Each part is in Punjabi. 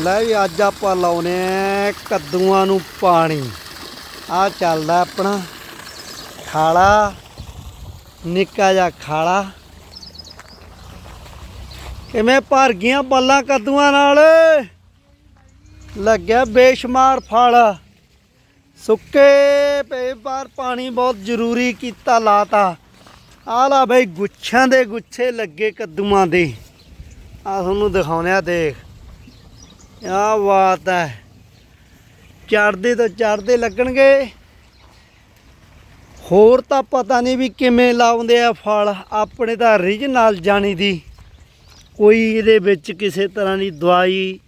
ਲੈ ਵੀ ਅੱਜ ਆਪਾਂ ਲਾਉਨੇ ਆ ਕੱਦੂਆਂ ਨੂੰ ਪਾਣੀ। ਆ ਚੱਲਦਾ ਆਪਣਾ ਖਾਲਾ, ਨਿੱਕਾ ਜਿਹਾ ਖਾਲਾ। ਕਿਵੇਂ ਭਰ ਗਈਆਂ ਬੱਲਾਂ ਕੱਦੂਆਂ ਨਾਲ? ਲੱਗਿਆ ਬੇਸ਼ੁਮਾਰ ਫਲ। ਸੁੱਕੇ ਪਏ ਪਰ ਪਾਣੀ ਬਹੁਤ ਜ਼ਰੂਰੀ ਕੀਤਾ ਲਾਤਾ। ਆ ਲਾ ਬਈ ਗੁੱਛਾਂ ਦੇ ਗੁੱਛੇ ਲੱਗੇ ਕੱਦੂਆਂ ਦੇ। ਆ ਤੁਹਾਨੂੰ ਦਿਖਾਉਣੇ ਆ ਦੇਖ। ਆ ਬਾਤ ਹੈ। ਚੜਦੇ ਤੋਂ ਚੜਦੇ ਲੱਗਣਗੇ। ਹੋਰ ਤਾਂ ਪਤਾ ਨਹੀਂ ਵੀ ਕਿਵੇਂ ਲਾਉਂਦੇ ਆ ਫਲ। ਆਪਣੇ ਤਾਂ ਰੀਜਨਲ ਜਾਣੀ ਦੀ। ਕੋਈ ਇਹਦੇ ਵਿੱਚ ਕਿਸੇ ਤਰ੍ਹਾਂ ਦੀ ਦਵਾਈ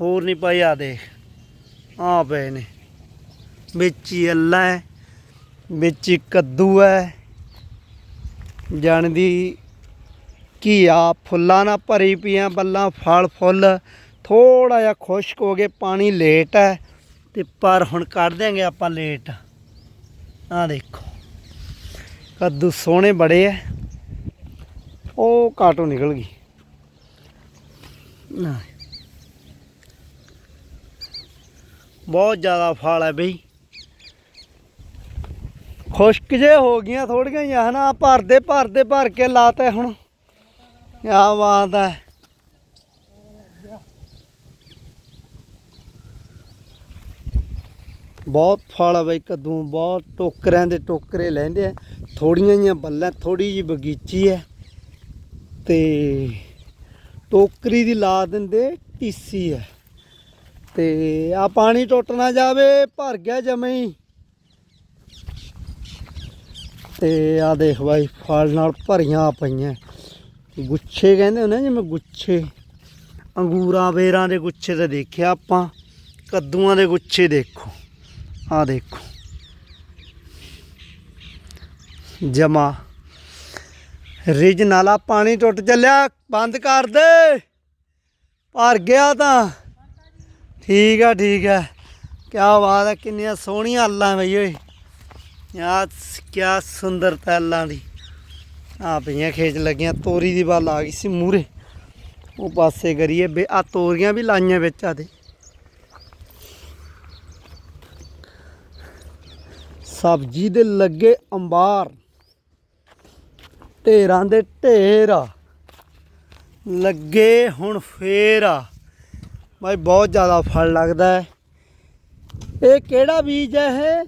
ਹੋਰ ਨਹੀਂ ਪਾਈ ਆ ਦੇ ਆ ਪਏ ਨੇ। ਵਿੱਚ ਹੀ ਅੱਲਾ ਹੈ, ਵਿੱਚ ਹੀ ਕੱਦੂ ਹੈ। ਜਾਣਦੀ ਘੀਆ ਫੁੱਲਾਂ ਨਾਲ ਭਰੀ ਪੀਆਂ ਬੱਲਾਂ ਫਲ ਫੁੱਲ ਥੋੜਾ ਜਿਹਾ ਖੁਸ਼ਕ ਹੋ ਗਏ ਪਾਣੀ ਲੇਟ ਹੈ ਤੇ ਪਰ ਹੁਣ ਕੱਢ ਦਿਆਂਗੇ ਆਪਾਂ ਲੇਟ। ਆ ਦੇਖੋ। ਕੱਦੂ ਸੋਹਣੇ ਬੜੇ ਐ। ਉਹ ਕਾਟੋ ਨਿਕਲ ਗਈ। ਨਾ ਬਹੁਤ ਜ਼ਿਆਦਾ ਫਲ ਹੈ ਬਈ। ਖੁਸ਼ਕ ਜੇ ਹੋ ਗਈਆਂ ਥੋੜੀਆਂ ਜਿਹਾ ਹਨਾ? ਭਰਦੇ ਭਰਦੇ ਭਰ ਕੇ ਲਾਤੇ ਹੁਣ। ਆ ਬਾਤ ਹੈ ਬਹੁਤ ਫਲ ਆ ਬਈ ਕੱਦੂ, ਬਹੁਤ ਟੋਕਰਿਆਂ ਦੇ ਟੋਕਰੇ ਲੈਂਦੇ ਆ। ਥੋੜੀਆਂ ਜੀਆਂ ਬੱਲਾਂ ਥੋੜੀ ਜੀ ਬਗੀਚੀ ਹੈ ਤੇ ਟੋਕਰੀ ਦੀ ਲਾ ਦਿੰਦੇ ਟੀਸੀ ਹੈ ਤੇ ਆ ਪਾਣੀ ਟੁੱਟ ਨਾ ਜਾਵੇ, ਭਰ ਗਿਆ ਜਮੇ ਹੀ। ਤੇ ਆ ਦੇਖ ਬਾਈ, ਫਲ ਨਾਲ ਭਰੀਆਂ ਪਈਆਂ। ਗੁੱਛੇ ਕਹਿੰਦੇ ਹੁੰਦੇ ਆ ਜਿਵੇਂ ਗੁੱਛੇ। ਅੰਗੂਰਾਂ ਬੇਰਾਂ ਦੇ ਗੁੱਛੇ ਤਾਂ ਦੇਖਿਆ ਆਪਾਂ। ਕੱਦੂਆਂ ਦੇ ਗੁੱਛੇ ਦੇਖੋ। ਆ ਦੇਖੋ। ਜਮਾ। ਰਿਜ ਨਾਲਾ ਪਾਣੀ ਟੁੱਟ ਚੱਲਿਆ, ਬੰਦ ਕਰ ਦੇ। ਭਰ ਗਿਆ ਤਾਂ। ਠੀਕ ਆ ਠੀਕ ਆ। ਕੀ ਬਾਤ ਹੈ ਕਿੰਨੀਆਂ ਸੋਹਣੀਆਂ ਅੱਲਾਂ ਬਈ ਓਏ। ਯਾ ਕੀ ਸੁੰਦਰਤਾ ਅੱਲਾਂ ਦੀ। ਆ ਪਈਆਂ ਖੇਚ ਲੱਗੀਆਂ, ਤੋਰੀ ਦੀ ਵੱਲ ਆ ਗਈ ਸੀ ਮੂਰੇ ਉਹ ਪਾਸੇ ਕਰੀਏ ਆ ਤੋਰੀਆਂ ਵੀ ਲਾਈਆਂ ਵਿੱਚ ਆ ਦੇ ਸਬਜ਼ੀ ਦੇ ਲੱਗੇ ਅੰਬਾਰ। ਢੇਰਾਂ ਦੇ ਢੇਰ ਆ। ਲੱਗੇ ਹੁਣ ਫੇਰ ਆ। ਭਾਈ ਬਹੁਤ ਜ਼ਿਆਦਾ ਫਲ ਲੱਗਦਾ ਹੈ। ਇਹ ਕਿਹੜਾ ਬੀਜ ਹੈ ਇਹ?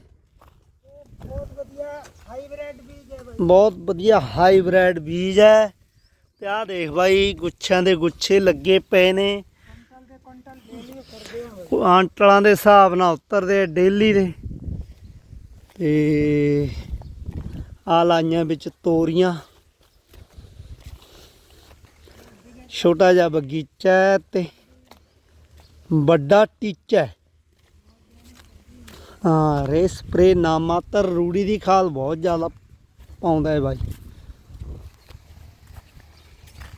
ਬਹੁਤ ਵਧੀਆ ਹਾਈਬ੍ਰਿਡ ਬੀਜ ਹੈ। ਬਾਈ ਬਹੁਤ ਵਧੀਆ ਹਾਈਬ੍ਰਿਡ ਬੀਜ ਹੈ ਤੇ ਆਹ ਦੇਖ ਭਾਈ ਗੁੱਛਾਂ ਦੇ ਗੁੱਛੇ ਲੱਗੇ ਪਏ ਨੇ। ਆ। ਕੁਆਂਟਲਾਂ ਦੇ ਹਿਸਾਬ ਨਾਲ ਉਤਰਦੇ ਡੇਲੀ ਦੇ। ਤੇ ਆ ਲਾਈਆਂ ਵਿੱਚ ਤੋਰੀਆਂ। ਛੋਟਾ ਜਿਹਾ ਬਗੀਚਾ ਹੈ ਤੇ ਵੱਡਾ ਟੀਚਾ ਹਾਂ। ਰੇ ਸਪਰੇ ਨਾ ਮਾਤਰ ਰੂੜੀ ਦੀ ਖਾਲ ਬਹੁਤ ਜ਼ਿਆਦਾ ਪਾਉਂਦਾ ਹੈ ਬਾਈ।